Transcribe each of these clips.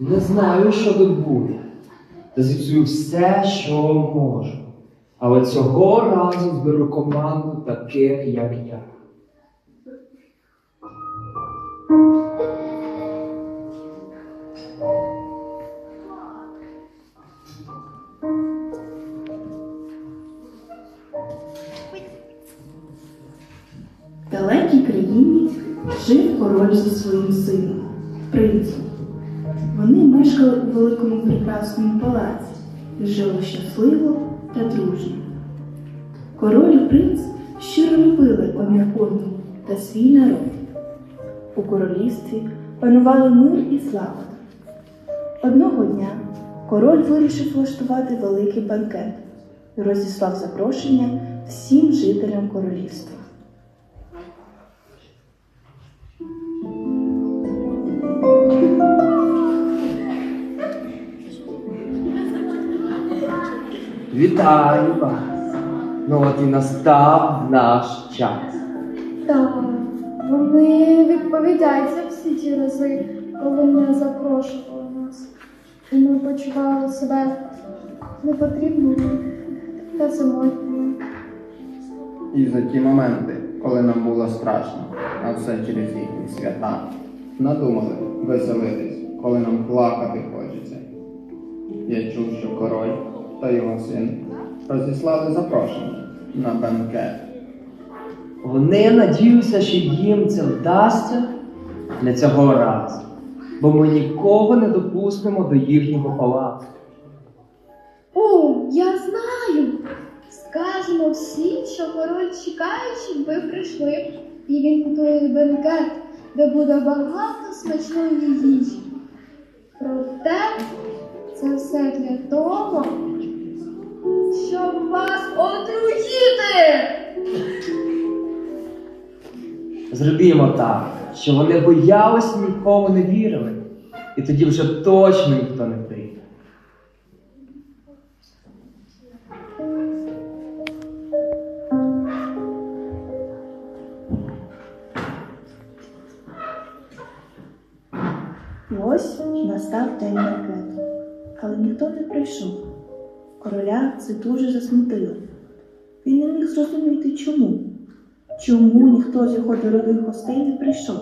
Не знаю, що тут буде. Та зіпсую все, що можу. Але цього разу зберу команду таких, як я. В далекій країні жив король зі своїм сином, принцем. Великому прекрасному палаці і жили щасливо та дружно. Король і принц щиро любили одне та свій народ. У королівстві панували мир і злагода. Одного дня король вирішив влаштувати великий банкет і розіслав запрошення всім жителям королівства. Вітаю вас! Ну от і настав наш час. Так, вони відповідають за всі ті рази, коли не запрошували нас. І ми почували себе непотрібними та самотніми. І за ті моменти, коли нам було страшно, а все через їхні свята, надумали веселитись, коли нам плакати хочеться. Я чув, що король та його син розіслали запрошення на бенкет. Вони надіються, що їм це вдасться не цього разу, бо ми нікого не допустимо до їхнього палацу. О, я знаю! Скажемо всім, що король чекає, щоб ви прийшли, і він готує бенкет, де буде багато смачної їжі. Проте це все для того, щоб вас отруїти! Зробімо так, що вони боялись нікому не вірили, і тоді вже точно ніхто не прийде. Ось настав день банкету, але ніхто не прийшов. Короля це дуже засмутило. Він не міг зрозуміти, чому. Чому ніхто з його дорогих гостей не прийшов?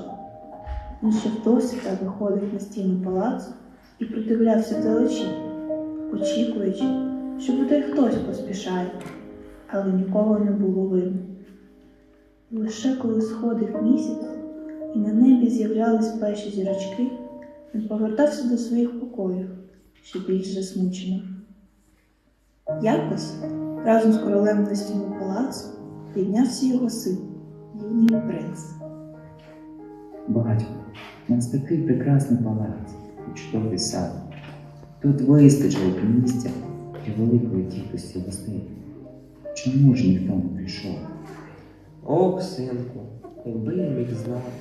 Він ще вдосвіта виходив на стіну палацу і придивлявся вдалечі, очікуючи, що буде хтось поспішає, але нікого не було видно. Лише коли сходив місяць, і на небі з'являлись перші зірочки, він повертався до своїх покоїв, ще більш засмучено. Якось разом з королем на стіну палацу піднявся його син, юний принц. Батько, у нас такий прекрасний палац і чудовий сад. Тут вистачило б місця для великої кількості гостей. Чому ж ніхто не прийшов? Ох, синку, якби я міг знати.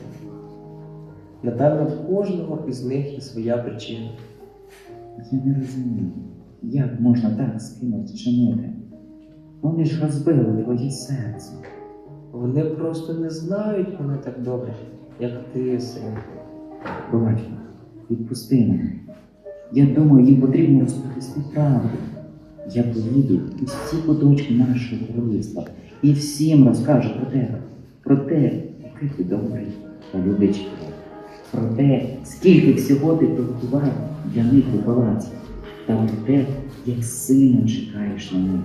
Напевно, в кожного із них є своя причина. Я не розумію, як можна так з кимось чинити? Вони ж розбили твоє серце. Вони просто не знають мене так добре, як ти, синку. Батько, відпусти мене. Я думаю, їм потрібно розповісти правду. Я поїду у всі куточки нашого королівства і всім розкажу про тебе, про те, який ти добрий та любий про те, скільки всього ти приготував для них у палаці, та про те, як сильно чекаєш на них.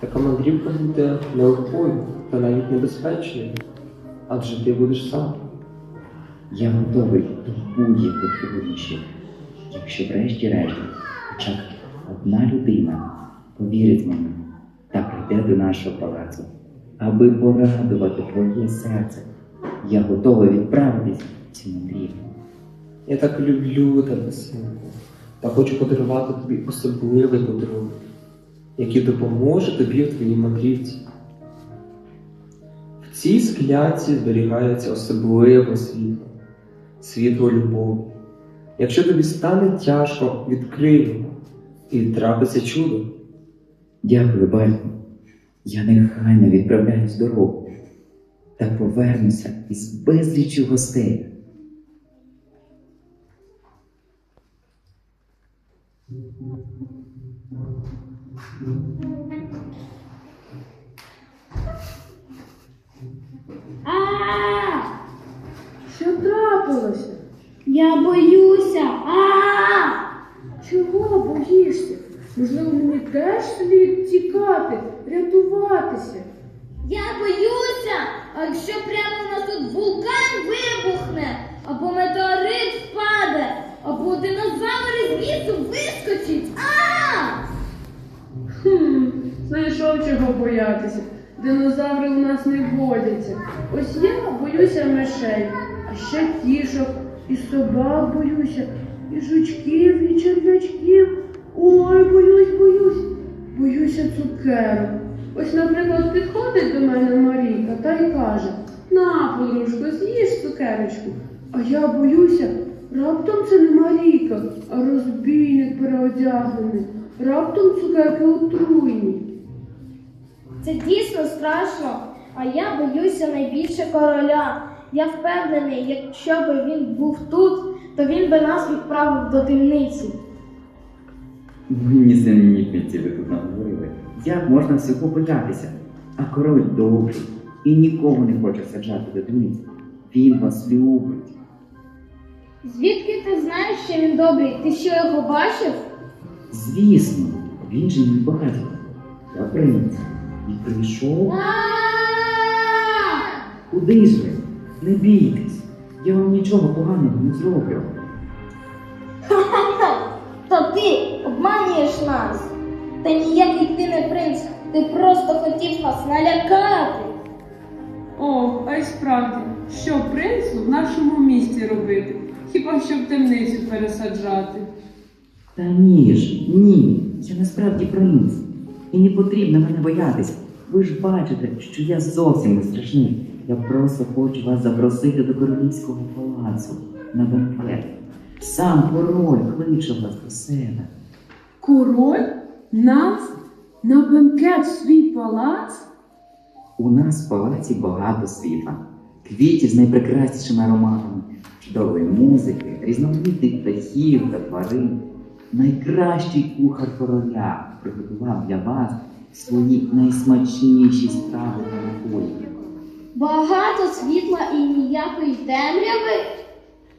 Така мандрівка буде нелегкою та навіть небезпечною, адже ти будеш сам. Я готовий до будь-яких труднощів, якщо врешті-решт хоча б одна людина повірить мені та прийде до нашого палацу, аби порадувати твоє серце. Я готовий відправитись в цю мандрівку. Я так люблю тебе, синку, та хочу подарувати тобі особливий подарунок, який допоможе тобі в твоїй мандрівці. В цій склянці зберігається особливе світло, світло любові. Якщо тобі стане тяжко, відкрий його і трапиться чудо. Дякую, батько. Я нехайно відправляюсь дорогу та повернуся із безліччю гостей. А! Що трапилося? Я боюся. А! Чого боїшся? Можливо, мені теж слід тікати, рятуватися. Я боюся, а якщо прямо у нас тут вулкан вибухне, або метеорит впаде, або динозавр із лісу вискочить. Знайшов чого боятися. Динозаври у нас не водяться. Ось я боюся мишей, а ще кішок, і собак боюся, і жучків, і черв'ячків. Ой, боюсь, боюсь. Боюся цукерок. Ось, наприклад, підходить до мене Марійка та й каже: На, подружко, з'їж цукерочку. А я боюся, раптом це не Марійка, а розбійник переодягнений. Раптом цукерки отруйні. Це дійсно страшно, а я боюся найбільше короля. Я впевнений, якщо би він був тут, то він би нас відправив до темниці. Ви нісенітниці ви тут наговорили. Як можна всього боятися? А король добрий і нікого не хоче саджати до темниці. Він вас любить. Звідки ти знаєш, що він добрий? Ти що його бачив? Звісно, він же мій батько. Я принц. І прийшов. Куди ж ви? Не бійтесь. Я вам нічого поганого не зроблю. То ти обманюєш нас. Та ніякий ти не принц, ти просто хотів нас налякати. О, а й справді, що принцу в нашому місті робити? Хіба що в темницю пересаджати? Та ні ж, ні. Я насправді принц. І не потрібно мене боятися. Ви ж бачите, що я зовсім не страшний. Я просто хочу вас запросити до королівського палацу на бенкет. Сам король кличе вас до себе. Король? Нас? На бенкет в свій палац? У нас в палаці багато світла, квітів з найпрекраснішими ароматами, чудової музики, різноманітних птахів та тварин. Найкращий кухар короля приготував для вас свої найсмачніші страви на напої. Багато світла і ніякої темряви.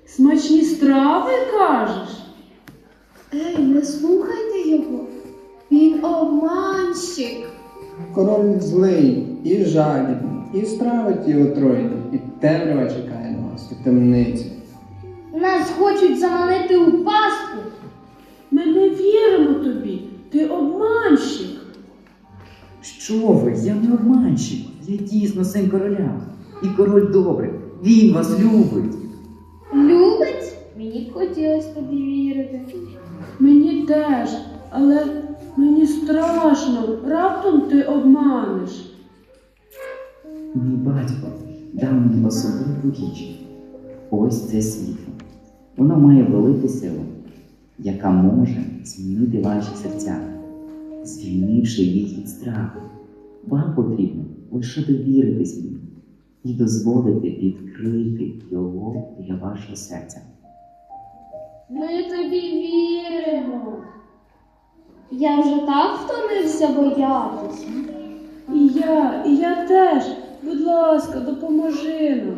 Смачні страви кажеш? Ей, не слухайте його. Він обманщик. Король злий і жадібний, і страви ті отруйні, і темрява чекає на вас у темниці. Нас хочуть заманити у пастку. Ми не віримо тобі. Ти обманщик. Що ви? Я не обманщик. Я дійсно син короля. І король добрий. Він вас любить. Любить? Мені б хотілося тобі вірити. Мені теж, але мені страшно. Раптом ти обманеш. Мій батько дав мені особливу річ. Ось це світло. Воно має велику силу, яка може змінити ваші серця, звільнивши їх від страху. Вам потрібно лише довіритись мені і дозволити відкрити його для вашого серця. Ми тобі віримо. Я вже так втомився боятися. І я, і я теж. Будь ласка, допоможи нам.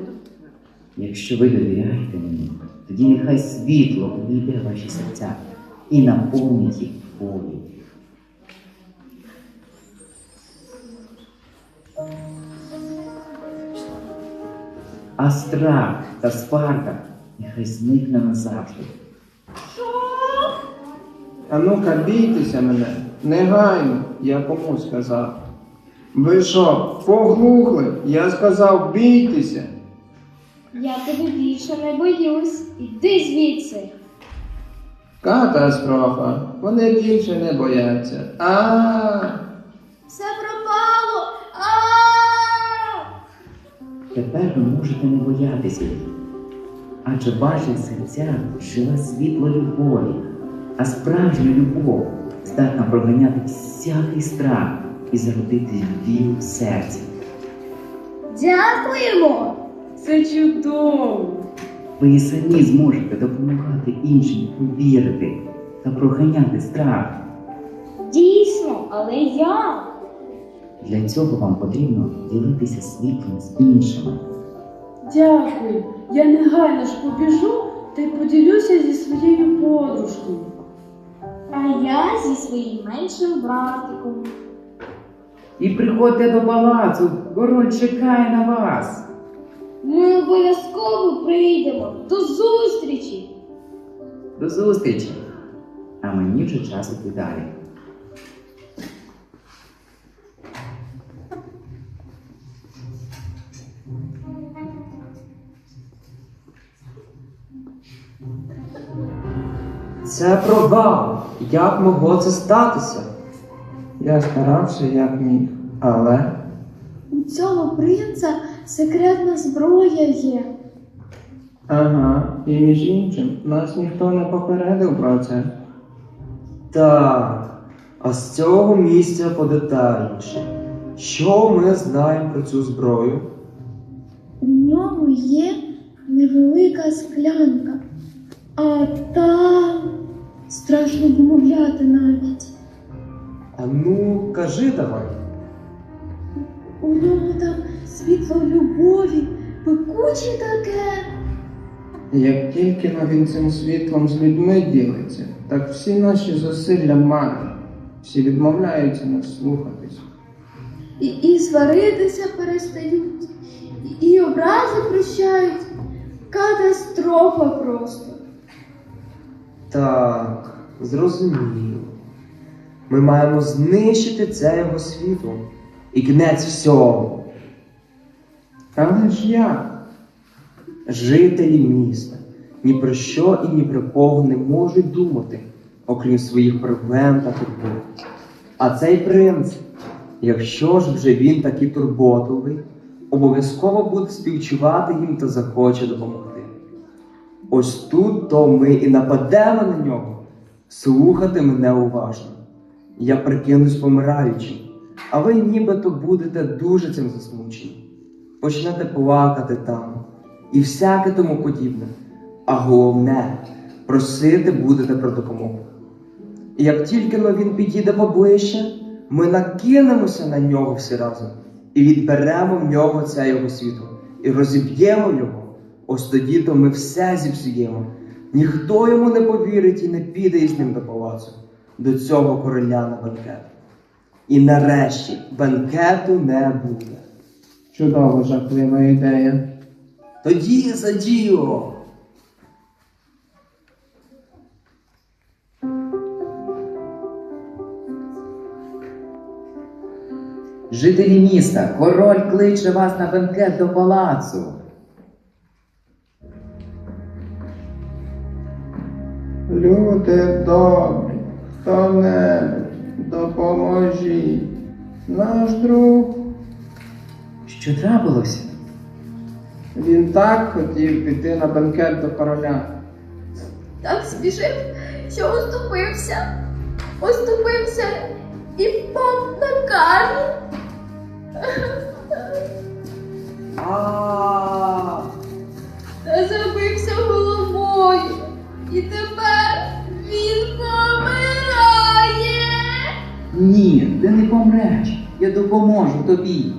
Якщо ви довіряєте мені, тоді нехай світло увійде в ваші серця і наповнить їх волю. А страх та спарка нехай зникне назавжди. А ну-ка, бійтеся мене, негайно, я кому сказав. Ви що, поглухли? Я сказав, бійтеся. Я тебе більше не боюсь. Іди звідси. Катастрофа. Вони більше не бояться. А. Все пропало. А! Тепер ви можете не боятися. Адже в ваших серцях живе світло любові, а справжня любов здатна проганяти всякий страх і зародити віру в серці. Дякуємо. Це чудово. Ви і самі зможете допомагати іншим повірити та проганяти страх. Дійсно, але я. Для цього вам потрібно ділитися світлом з іншими. Дякую. Я негайно ж побіжу та й поділюся зі своєю подружкою. А я зі своїм меншим братиком. І приходьте до палацу, король чекає на вас. Ми обов'язково прийдемо. До зустрічі! До зустрічі! А мені вже час іти далі. Це провал. Як могло це статися? Я старався як міг, але У цього принца секретна зброя є. ага, і між іншим нас ніхто не попередив про це. Так, а з цього місця подетальніше. Що ми знаємо про цю зброю? У ньому є невелика склянка, а там страшно вимовляти навіть. А ну, кажи давай. У нього там світло любові, пекуче таке. Як тільки но він цим світлом з людьми ділиться, так всі наші зусилля марні. Всі відмовляються нас слухатись. І, і сваритися перестають, і, і образи прощають. Катастрофа просто. Так, зрозуміло. Ми маємо знищити це його світло. І кінець всього. Але ж як? Жителі міста ні про що і ні про кого не можуть думати, окрім своїх проблем та турбот. А цей принц, якщо ж вже він такий турботовий, обов'язково буде співчувати їм та захоче допомогти. Ось тут то ми і нападемо на нього. Слухати мене уважно. Я прикинусь помираючим, а ви нібито будете дуже цим засмучені. Почнете плакати там і всяке тому подібне. А головне, просити будете про допомогу. І як тільки він підійде поближче, ми накинемося на нього всі разом і відберемо в нього це його світло, і розіб'ємо його. Ось тоді то ми все зіпсуємо. Ніхто йому не повірить і не піде із ним до палацу, до цього короля на бенкет. І нарешті бенкету не буде. Чудова жахлива ідея. Тоді за діло. Жителі міста, король кличе вас на бенкет до палацу. Люди добрі, хто-небудь, допоможіть. Наш друг, Що трапилося? він так хотів піти на бенкет до короля. Так спішив, що оступився. Оступився і впав на камінь. Та забився головою. І тепер він помирає. Ні, ти не помреш. Я допоможу тобі.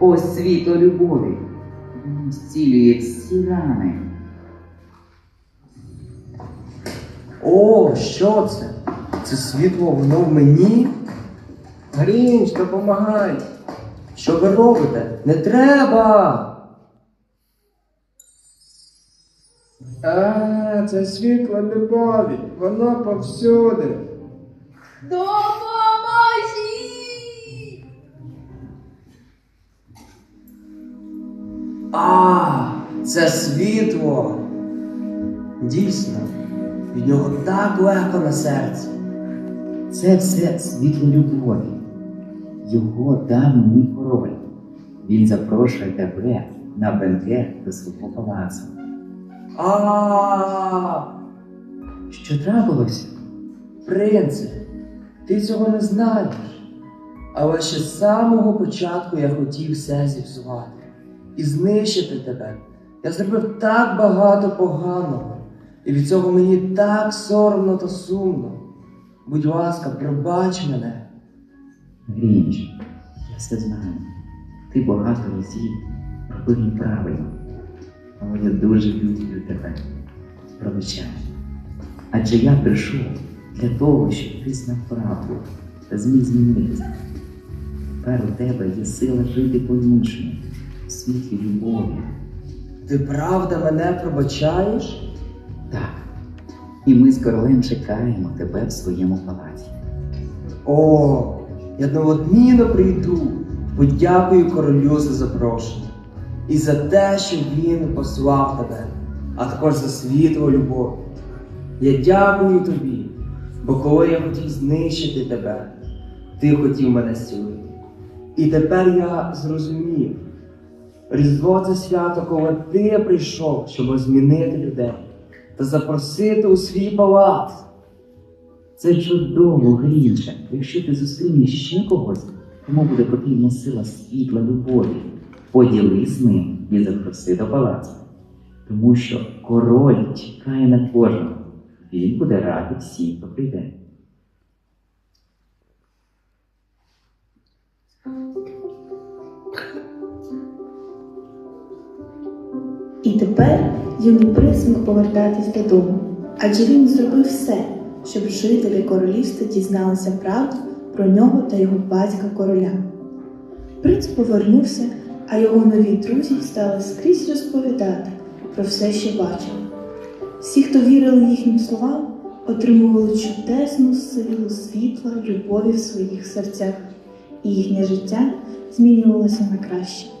Ось світло любові. Воно зцілює всі рани. О, що це? Це світло воно в мені? Грінч, допомагай! Що ви робите? Не треба! А, це світло любові, воно повсюди. Допоможіть! А, це світло. Дійсно, від нього так легко на серці. Це все світло любові. Його дав мій король. Він запрошує тебе на бенкет до свого палацу. А, Що трапилося? принце, ти цього не знаєш. Але ще з самого початку я хотів все зіпсувати і знищити тебе. Я зробив так багато поганого. І від цього мені так соромно та сумно. Будь ласка, пробач мене. Грінч, я все знаю. Ти багато разів робив неправильно. Але я дуже люблю тебе. Пробачай. Адже я прийшов для того, щоб ти знав правду та зміг змінитися. Тепер у тебе є сила жити по-іншому, у світлі любові. Ти правда мене пробачаєш? Так. І ми з королем чекаємо тебе в своєму палаці. О, я неодмінно прийду. Подякую королю за запрошення. І за те, що він послав тебе, а також за світло любов. Я дякую тобі, бо коли я хотів знищити тебе, ти хотів мене зцілити. І тепер я зрозумів. Різдво це свято, коли ти прийшов, щоб змінити людей та запросити у свій палац. Це чудово, Грінче. Якщо ти зустрінеш ще когось, кому буде потрібна сила світла любові, поділись з ним і запроси до палацу. Тому що король чекає на кожного. Він буде радий всім, хто прийде. І тепер принц міг повертатись додому, адже він зробив все, щоб жителі королівства дізналися правду про нього та його батька короля. Принц повернувся, а його нові друзі стали скрізь розповідати про все, що бачили. Всі, хто вірили їхнім словам, отримували чудесну силу світла, любові в своїх серцях, і їхнє життя змінювалося на краще.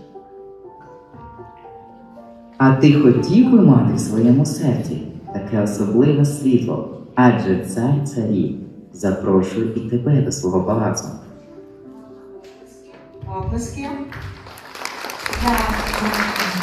А ти хотів би мати в своєму серці таке особливе світло, адже цар царів запрошує і тебе до свого палацу. Оплески. Дякую.